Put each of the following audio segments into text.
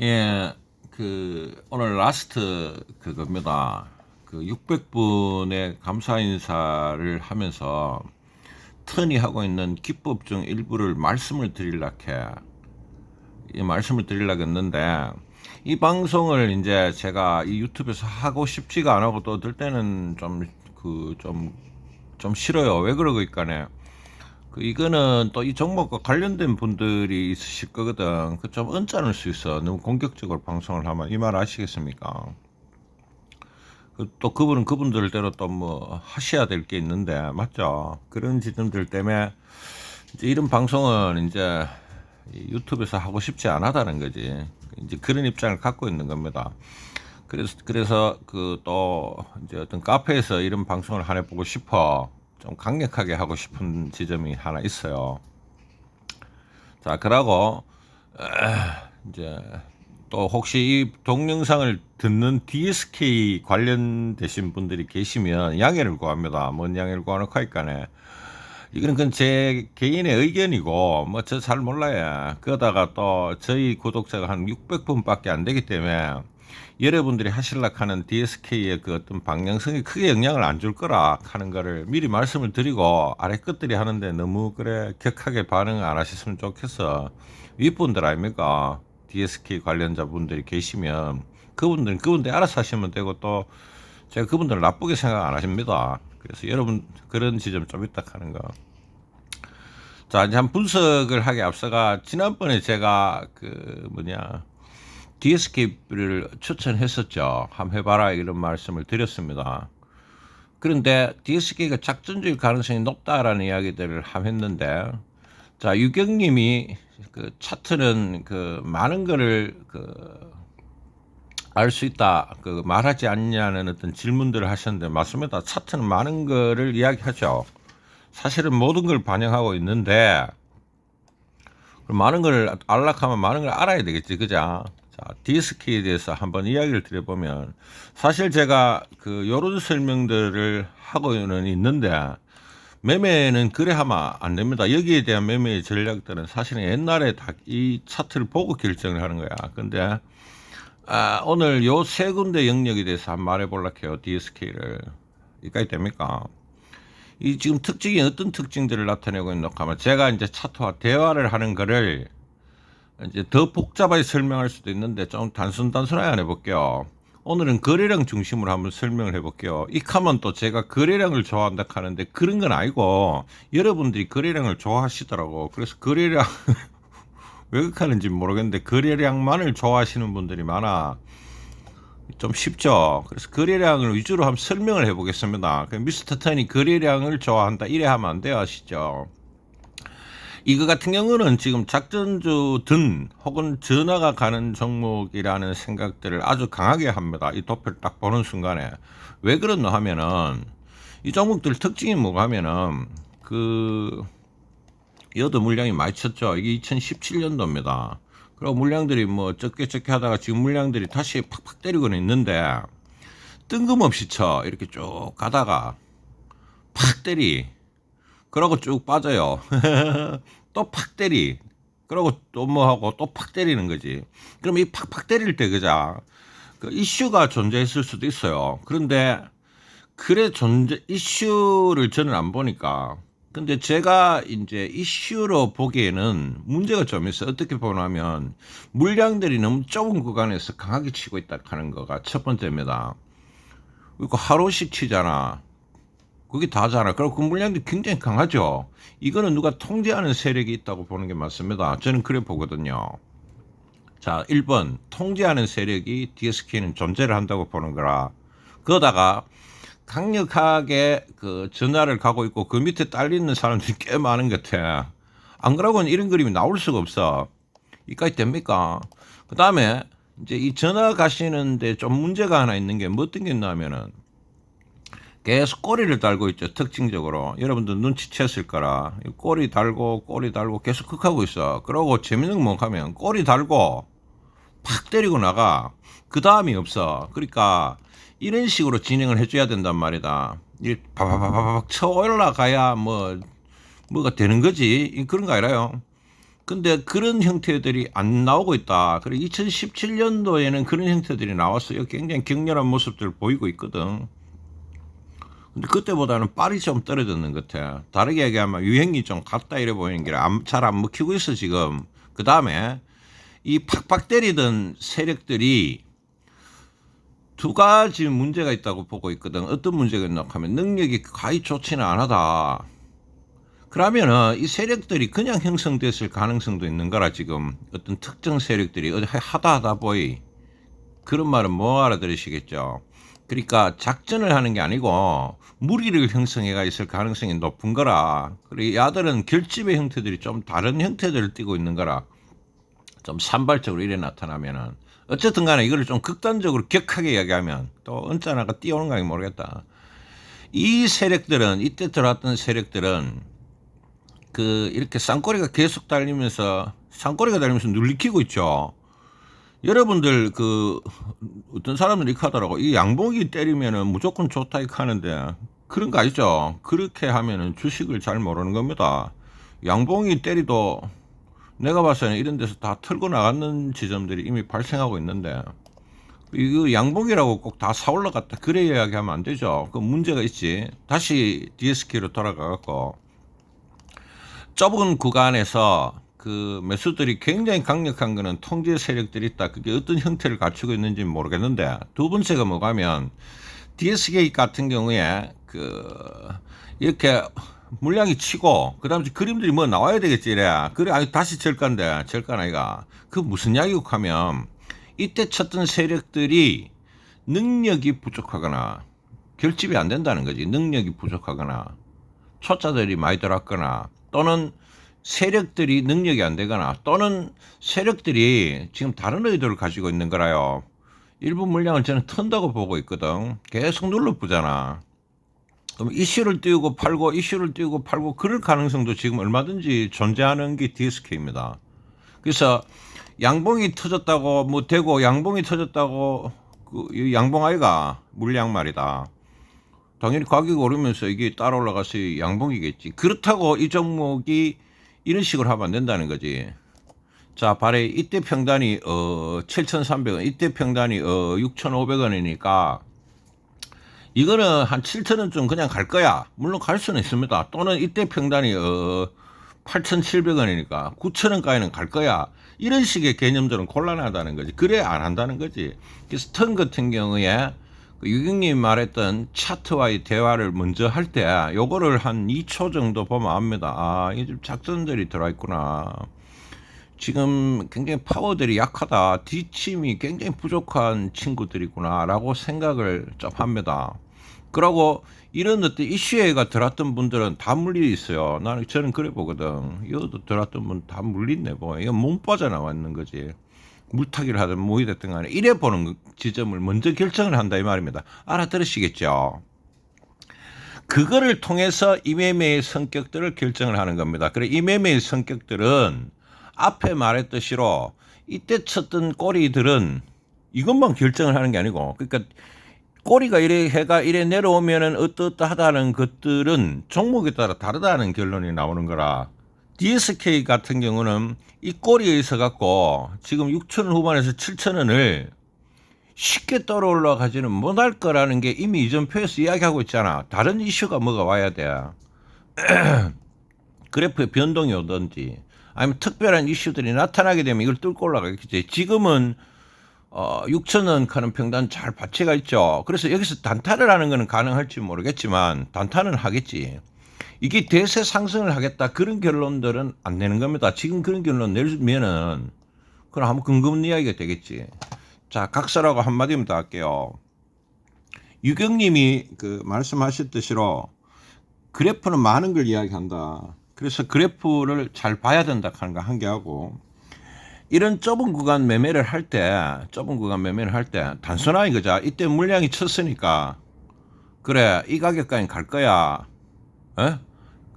예, 그 오늘 라스트 그겁니다. 그 600분의 감사 인사를 하면서特이 하고 있는 기법 중 일부를 말씀을 드리려고 해. 이 말씀을 드리려고 했는데 이 방송을 이제 제가 이 유튜브에서 하고 싶지가 않고 또 들 때는 좀 그 좀좀 싫어요. 왜 그러고 있까네. 그 이거는 또 이 종목과 관련된 분들이 있으실 거거든. 그 좀 언짢을 수 있어. 너무 공격적으로 방송을 하면 이 말 아시겠습니까? 그 또 그분은 그분들대로 또 뭐 하셔야 될 게 있는데 맞죠? 그런 지점들 때문에 이제 이런 방송은 이제 유튜브에서 하고 싶지 않다는 거지. 이제 그런 입장을 갖고 있는 겁니다. 그래서 그래서 그 또 이제 어떤 카페에서 이런 방송을 하나 보고 싶어. 좀 강력하게 하고 싶은 지점이 하나 있어요. 자, 그러고 이제 또 혹시 이 동영상을 듣는 DSK 관련되신 분들이 계시면 양해를 구합니다. 뭔 양해를 구하는 카이까네. 이거는 그건 제 개인의 의견이고 뭐 저 잘 몰라요. 그러다가 또 저희 구독자가 한 600분밖에 안 되기 때문에 여러분들이 하실락 하는 DSK의 그 어떤 방향성이 크게 영향을 안 줄 거라 하는 거를 미리 말씀을 드리고 아래 끝들이 하는데 너무 그래 격하게 반응 안 하셨으면 좋겠어. 윗분들 아닙니까? DSK 관련자 분들이 계시면 그분들은 그분들 알아서 하시면 되고 또 제가 그분들 나쁘게 생각 안 하십니다. 그래서 여러분 그런 지점 좀 이따 하는 거. 자 이제 한 분석을 하기 앞서가 지난번에 제가 그 뭐냐 DSK를 추천했었죠. 한번 해봐라 이런 말씀을 드렸습니다. 그런데 DSK가 작전주의 가능성이 높다라는 이야기들을 함 했는데 자 유경님이 그 차트는 그 많은 거를 그 알 수 있다 그 말하지 않냐는 어떤 질문들을 하셨는데 맞습니다. 차트는 많은 거를 이야기하죠. 사실은 모든 걸 반영하고 있는데 많은 걸 알락하면 많은 걸 알아야 되겠지, 그죠? 자, 디스키에 대해서 한번 이야기를 드려보면 사실 제가 그 요런 설명들을 하고는 있는데 매매는 그래 하면 안 됩니다. 여기에 대한 매매의 전략들은 사실은 옛날에 다 이 차트를 보고 결정을 하는 거야. 근데 아, 오늘 요 세 군데 영역에 대해서 한번 말해볼라 해요. DSK를. 이까지 됩니까? 이 지금 특징이 어떤 특징들을 나타내고 있는가 하면 제가 이제 차트와 대화를 하는 거를 이제 더 복잡하게 설명할 수도 있는데 좀 단순 단순하게 안 해볼게요. 오늘은 거래량 중심으로 한번 설명을 해볼게요. 이 카면 또 제가 거래량을 좋아한다 하는데 그런 건 아니고 여러분들이 거래량을 좋아하시더라고. 그래서 거래량 왜 그렇게 하는지 모르겠는데 거래량만을 좋아하시는 분들이 많아. 좀 쉽죠. 그래서 거래량을 위주로 한번 설명을 해보겠습니다. 미스터 턴이 거래량을 좋아한다 이래 하면 안 돼요, 아시죠? 이거 같은 경우는 지금 작전주 든 혹은 전화가 가는 종목이라는 생각들을 아주 강하게 합니다. 이 도표를 딱 보는 순간에 왜 그러노 하면은 이 종목들 특징이 뭐가 하면은 그 여도 물량이 많이 쳤죠. 이게 2017년도입니다. 그리고 물량들이 뭐 적게 적게 하다가 지금 물량들이 다시 팍팍 때리고는 있는데 뜬금없이 쳐 이렇게 쭉 가다가 팍 때리 그러고 쭉 빠져요. 또 팍 때리. 그러고 또 뭐 하고 또 팍 때리는 거지. 그럼 이 팍팍 때릴 때 그자 그 이슈가 존재했을 수도 있어요. 그런데 그래 존재 이슈를 저는 안 보니까 근데 제가 이제 이슈로 보기에는 문제가 좀 있어. 요 어떻게 보냐면 물량들이 너무 좁은 구간에서 강하게 치고 있다 하는 거가 첫 번째입니다. 그리고 하루씩 치잖아. 그게 다잖아. 그리고 그 물량도 굉장히 강하죠. 이거는 누가 통제하는 세력이 있다고 보는 게 맞습니다. 저는 그래 보거든요. 자, 1번. 통제하는 세력이 DSK는 존재를 한다고 보는 거라. 그러다가 강력하게 그 전화를 가고 있고 그 밑에 딸리는 사람들이 꽤 많은 것 같아. 안 그러고는 이런 그림이 나올 수가 없어. 이까지 됩니까? 그 다음에 이제 이 전화 가시는데 좀 문제가 하나 있는 게 뭐 어떤 게 있냐면은 계속 꼬리를 달고 있죠. 특징적으로. 여러분들 눈치챘을 거라. 꼬리 달고, 꼬리 달고 계속 극하고 있어. 그러고 재밌는 거 하면 꼬리 달고 팍 때리고 나가. 그 다음이 없어. 그러니까 이런 식으로 진행을 해줘야 된단 말이다. 이 바바바바박 쳐 올라가야 뭐, 뭐가 되는 거지. 그런 거 아니라요. 근데 그런 형태들이 안 나오고 있다. 그래 2017년도에는 그런 형태들이 나왔어요. 굉장히 격렬한 모습들 보이고 있거든. 근데 그때보다는 빨이 좀 떨어졌는 것 같아. 다르게 얘기하면 유행이 좀 갔다 이래 보이는 게잘안 먹히고 있어 지금. 그 다음에 이 팍팍 때리던 세력들이 두 가지 문제가 있다고 보고 있거든. 어떤 문제가 있나 하면 능력이 거의 좋지는 않아다. 그러면은 이 세력들이 그냥 형성됐을 가능성도 있는 거라 지금 어떤 특정 세력들이 하다 하다 보이 그런 말은 뭐 알아들으시겠죠. 그러니까 작전을 하는 게 아니고 무리를 형성해가 있을 가능성이 높은 거라. 그리고 야들은 결집의 형태들이 좀 다른 형태들을 띠고 있는 거라. 좀 산발적으로 이래 나타나면은 어쨌든 간에 이거를 좀 극단적으로 격하게 이야기하면 또 언짢아가 띄오는 건지 모르겠다. 이 세력들은 이때 들어왔던 세력들은 그 이렇게 쌍꼬리가 계속 달리면서 쌍꼬리가 달리면서 눌리키고 있죠. 여러분들 그 어떤 사람들이 하더라고. 이 양봉이 때리면은 무조건 좋다 이렇게 하는데 그런 거 아니죠. 그렇게 하면은 주식을 잘 모르는 겁니다. 양봉이 때리도 내가 봤을 때는 이런 데서 다 털고 나가는 지점들이 이미 발생하고 있는데 이거 양봉이라고 꼭 다 사 올라갔다 그래 이야기하면 안 되죠. 그 문제가 있지. 다시 DSK로 돌아가 갖고 좁은 구간에서 그 매수들이 굉장히 강력한 거는 통제 세력들이 있다. 그게 어떤 형태를 갖추고 있는지 는 모르겠는데 두 번째가 뭐가면 DSK 같은 경우에 그 이렇게 물량이 치고 그다음에 그림들이 뭐 나와야 되겠지 이래. 그래 아니 다시 절간데 절간 아이가 그 무슨 이야기고 하면 이때 쳤던 세력들이 능력이 부족하거나 결집이 안 된다는 거지. 능력이 부족하거나 초짜들이 많이 들어왔거나 또는 세력들이 능력이 안 되거나 또는 세력들이 지금 다른 의도를 가지고 있는 거라요. 일부 물량을 저는 턴다고 보고 있거든. 계속 눌러보잖아. 그럼 이슈를 띄우고 팔고 이슈를 띄우고 팔고 그럴 가능성도 지금 얼마든지 존재하는 게 DSK입니다. 그래서 양봉이 터졌다고 뭐 되고 양봉이 터졌다고 그 양봉 아이가 물량 말이다. 당연히 가격이 오르면서 이게 따라 올라가서 양봉이겠지. 그렇다고 이 종목이 이런 식으로 하면 안 된다는 거지. 자, 발에 이때 평단이 어 7,300원, 이때 평단이 어 6,500원이니까 이거는 한 7,000원쯤 그냥 갈 거야. 물론 갈 수는 있습니다. 또는 이때 평단이 어 8,700원이니까 9,000원까지는 갈 거야. 이런 식의 개념들은 곤란하다는 거지. 그래 안 한다는 거지. 그래서 턴 같은 경우에 그 유경님이 말했던 차트와의 대화를 먼저 할 때 요거를 한 2초 정도 보면 압니다. 아, 좀 작전들이 들어있구나. 지금 굉장히 파워들이 약하다. 뒷힘이 굉장히 부족한 친구들이구나 라고 생각을 좀 합니다. 그러고 이런 어떤 이슈에가 들었던 분들은 다 물리 있어요. 나는 저는 그래 보거든. 이것도 들었던 분 다 물리네 뭐. 이거 몸 빠져나와 있는 거지. 물타기를 하든 뭐이 됐든 간에 이래 보는 지점을 먼저 결정을 한다 이 말입니다. 알아들으시겠죠? 그거를 통해서 이매매의 성격들을 결정을 하는 겁니다. 그래 이매매의 성격들은 앞에 말했듯이로 이때 쳤던 꼬리들은 이것만 결정을 하는 게 아니고 그러니까 꼬리가 이래 해가 이래 내려오면은 어떠어떠하다는 것들은 종목에 따라 다르다는 결론이 나오는 거라 DSK 같은 경우는 이 꼬리에 있어 갖고 지금 6천 원 후반에서 7천 원을 쉽게 떨어 올라가지는 못할 거라는 게 이미 이전표에서 이야기하고 있잖아. 다른 이슈가 뭐가 와야 돼. 그래프의 변동이 오든지 아니면 특별한 이슈들이 나타나게 되면 이걸 뚫고 올라가겠지. 지금은 어, 6천 원 가는 평단 잘 받쳐가 있죠. 그래서 여기서 단타를 하는 거는 가능할지 모르겠지만 단타는 하겠지. 이게 대세 상승을 하겠다 그런 결론들은 안 내는 겁니다. 지금 그런 결론 내면은 그럼 한번 근거 없는 이야기가 되겠지. 자 각설하고 한마디만 더 할게요. 유경님이 그 말씀하셨듯이로 그래프는 많은 걸 이야기한다. 그래서 그래프를 잘 봐야 된다 하는 거 한 개 하고 이런 좁은 구간 매매를 할 때 좁은 구간 매매를 할 때 단순하게 그자 이때 물량이 쳤으니까 그래 이 가격까지 갈 거야. 에?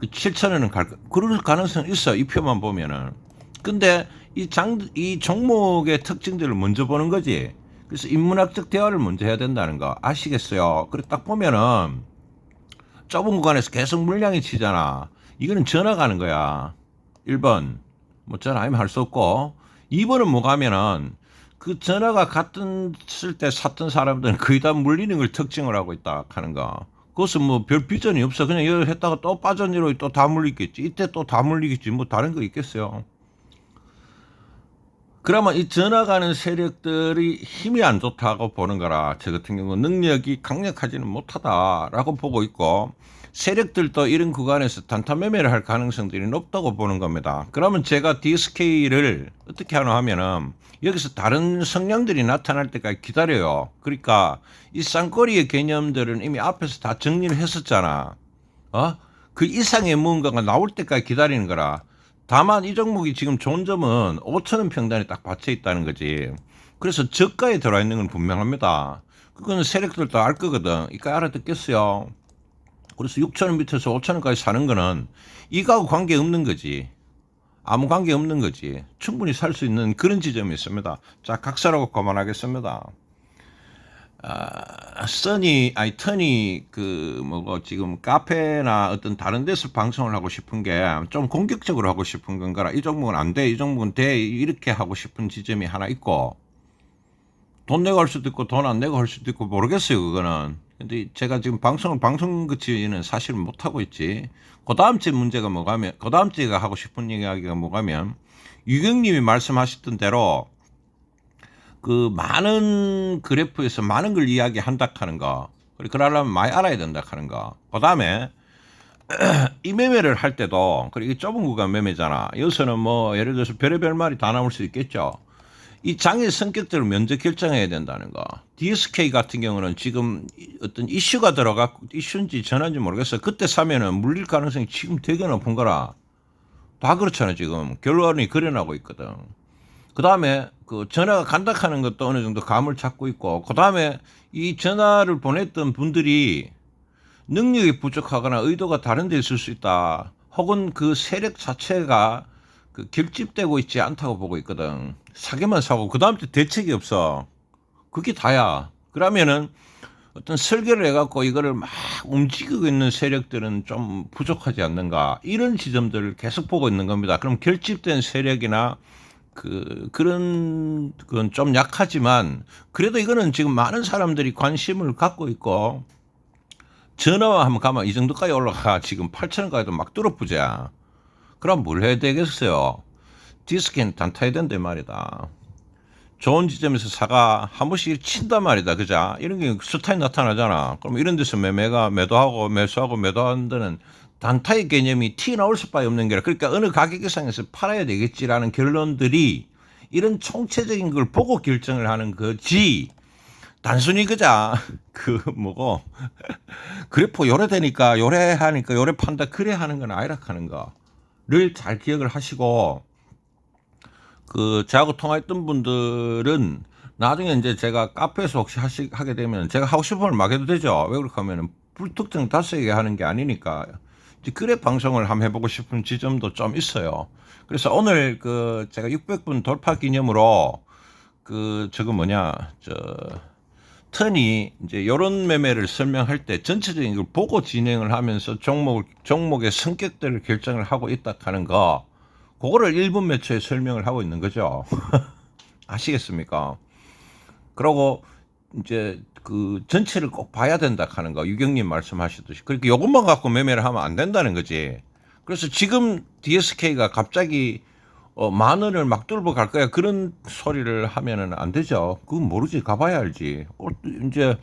7천 원은 갈, 그럴 가능성 있어. 이 표만 보면은. 근데 이 장, 이 종목의 특징들을 먼저 보는 거지. 그래서 인문학적 대화를 먼저 해야 된다는 거 아시겠어요? 그래 딱 보면은 좁은 구간에서 계속 물량이 치잖아. 이거는 전화 가는 거야. 1번. 뭐 전화 아니면 할 수 없고 2번은 뭐 가면은 그 전화가 갔던 쓸때 샀던 사람들은 거의 다 물리는 걸 특징을 하고 있다 하는 거. 그것은 뭐 별 비전이 없어. 그냥 이거 했다가 또 빠진 일로 또 다 물리겠지. 이때 또 다 물리겠지. 뭐 다른 거 있겠어요. 그러면 이 전화가는 세력들이 힘이 안 좋다고 보는 거라 저 같은 경우 능력이 강력하지는 못하다라고 보고 있고 세력들도 이런 구간에서 단타 매매를 할 가능성들이 높다고 보는 겁니다. 그러면 제가 DSK를 어떻게 하나 하면은 여기서 다른 성향들이 나타날 때까지 기다려요. 그러니까 이 쌍거리의 개념들은 이미 앞에서 다 정리를 했었잖아. 어? 그 이상의 무언가가 나올 때까지 기다리는 거라. 다만 이 종목이 지금 좋은 점은 5천원 평단에 딱 받쳐 있다는 거지. 그래서 저가에 들어와 있는 건 분명합니다. 그거는 세력들도 알 거거든. 이까 알아듣겠어요. 그래서 6천원 밑에서 5천원까지 사는 거는 이거하고 관계 없는 거지. 아무 관계 없는 거지. 충분히 살 수 있는 그런 지점이 있습니다. 자, 각사라고 그만하겠습니다. 아, 써니, 아니, 터니, 그, 뭐고, 지금 카페나 어떤 다른 데서 방송을 하고 싶은 게 좀 공격적으로 하고 싶은 건가라. 이 종목은 안 돼, 이 종목은 돼, 이렇게 하고 싶은 지점이 하나 있고, 돈 내고 할 수도 있고, 돈 안 내고 할 수도 있고, 모르겠어요, 그거는. 근데 제가 지금 방송을, 방송 그치는 사실 못 하고 있지. 그 다음 주에 문제가 뭐가면, 그 다음 주에가 하고 싶은 이야기가 뭐가면, 유경님이 말씀하셨던 대로, 그 많은 그래프에서 많은 걸 이야기한다 하는 거. 그리고 그러려면 많이 알아야 된다 하는 거. 그 다음에 이 매매를 할 때도 그리고 이 좁은 구간 매매잖아. 여기서는 뭐 예를 들어서 별의별 말이 다 나올 수 있겠죠. 이 장의 성격들을 먼저 결정해야 된다는 거. DSK 같은 경우는 지금 어떤 이슈가 들어갔고 이슈인지 전화인지 모르겠어. 그때 사면은 물릴 가능성이 지금 되게 높은 거라. 다 그렇잖아 지금 결론이 그려나고 있거든. 그 다음에 그 전화가 간다 하는 것도 어느 정도 감을 잡고 있고, 그 다음에 이 전화를 보냈던 분들이 능력이 부족하거나 의도가 다른 데 있을 수 있다. 혹은 그 세력 자체가 그 결집되고 있지 않다고 보고 있거든. 사기만 사고, 그 다음 에 대책이 없어. 그게 다야. 그러면은 어떤 설계를 해갖고 이거를 막 움직이고 있는 세력들은 좀 부족하지 않는가. 이런 지점들을 계속 보고 있는 겁니다. 그럼 결집된 세력이나 그 그런 건 좀 약하지만 그래도 이거는 지금 많은 사람들이 관심을 갖고 있고 전화와 한번 가면 이 정도까지 올라가 지금 8천 원까지도 막 뚫어보자. 그럼 뭘 해야 되겠어요? 디스크는 단타야 된다 말이다. 좋은 지점에서 사가 한 번씩 친단 말이다. 그자? 이런 게 스타일 나타나잖아. 그럼 이런 데서 매매가 매도하고 매수하고 매도하는 데는 단타의 개념이 티 나올 수밖에 없는 게라 그러니까 어느 가격 이상에서 팔아야 되겠지라는 결론들이 이런 총체적인 걸 보고 결정을 하는 거지 단순히 그자 그 뭐고 그래프 요래 되니까 요래 하니까 요래 판다 그래 하는 건 아니라 하는 거 를 잘 기억을 하시고 그 저하고 통화했던 분들은 나중에 이제 제가 카페에서 혹시 하시, 하게 되면 제가 하고 싶은 걸 막 해도 되죠 왜 그렇게 하면은 불특정 개 하는 게 아니니까 그래 방송을 한번 해보고 싶은 지점도 좀 있어요. 그래서 오늘 그 제가 600분 돌파 기념으로 그 저거 뭐냐 저 턴이 이제 요런 매매를 설명할 때 전체적인 걸 보고 진행을 하면서 종목 종목의 성격들을 결정을 하고 있다 하는 거 그거를 1분 몇 초에 설명을 하고 있는 거죠. 아시겠습니까? 그러고 이제 그 전체를 꼭 봐야 된다 하는 거 유경님 말씀하셨듯이 그렇게 요것만 갖고 매매를 하면 안 된다는 거지. 그래서 지금 DSK가 갑자기 어, 만 원을 막 뚫고 갈 거야 그런 소리를 하면은 안 되죠. 그건 모르지 가봐야 알지. 어, 이제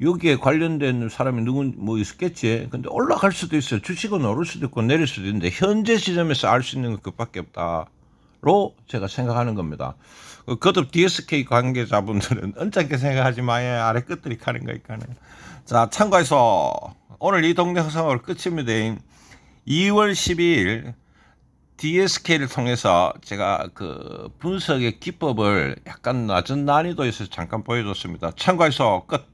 여기에 관련된 사람이 누구 뭐 있었겠지. 근데 올라갈 수도 있어요. 주식은 오를 수도 있고 내릴 수도 있는데 현재 시점에서 알 수 있는 건 그밖에 없다로 제가 생각하는 겁니다. 그것도 DSK 관계자분들은 언짢게 생각하지 마야 아래 끝들이 가는 거니까는. 자, 참고해서 오늘 이 동영상으로 끝입니다. 2월 12일 DSK를 통해서 제가 그 분석의 기법을 약간 낮은 난이도에서 잠깐 보여줬습니다. 참고해서 끝.